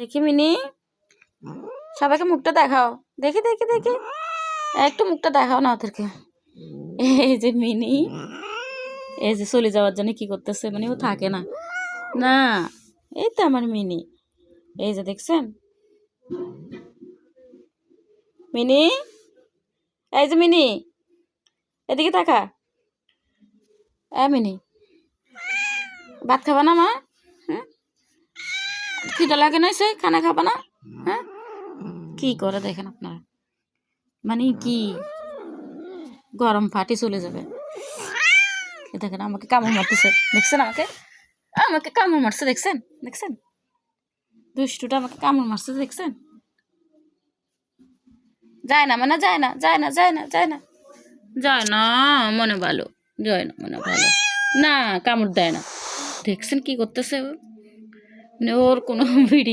দেখি মিনি। সবাইকে মুখটা দেখাও। দেখি দেখি দেখি। একটু মুখটা দেখাও না ওদেরকে। এই যে মিনি। এই যে চলে যাওয়ার জন্য কি করতেছে? মানে ও থাকে না। না, এই তো আমার মিনি। এই যে দেখছেন? মিনি? এই যে মিনি। এদিকে তাকা। এ মিনি। ভাত খাবা না মা? খিদা লাগে না সে? খানা খাবা না? হ্যাঁ? কি করে দেখেন আপনারা? মানে কি? গরম ফাটি চলে যাবে। দেখেন, আমাকে কামড় মারতেছে। দেখছেন আমাকে? আমাকে কামড় মারছে, দেখছেন? দেখছেন? দুষ্টুটা আমাকে কামড় মারছে, দেখছেন? যায় না মানে যায় না যায় না যায় না যায় না। যায় না, মনে ভালো। যায় না, মনে ভালো। না, কামড় দেয় না। দেখছেন কি করতেছে মানে ওর কোনো ভিডিও